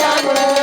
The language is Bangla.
জানব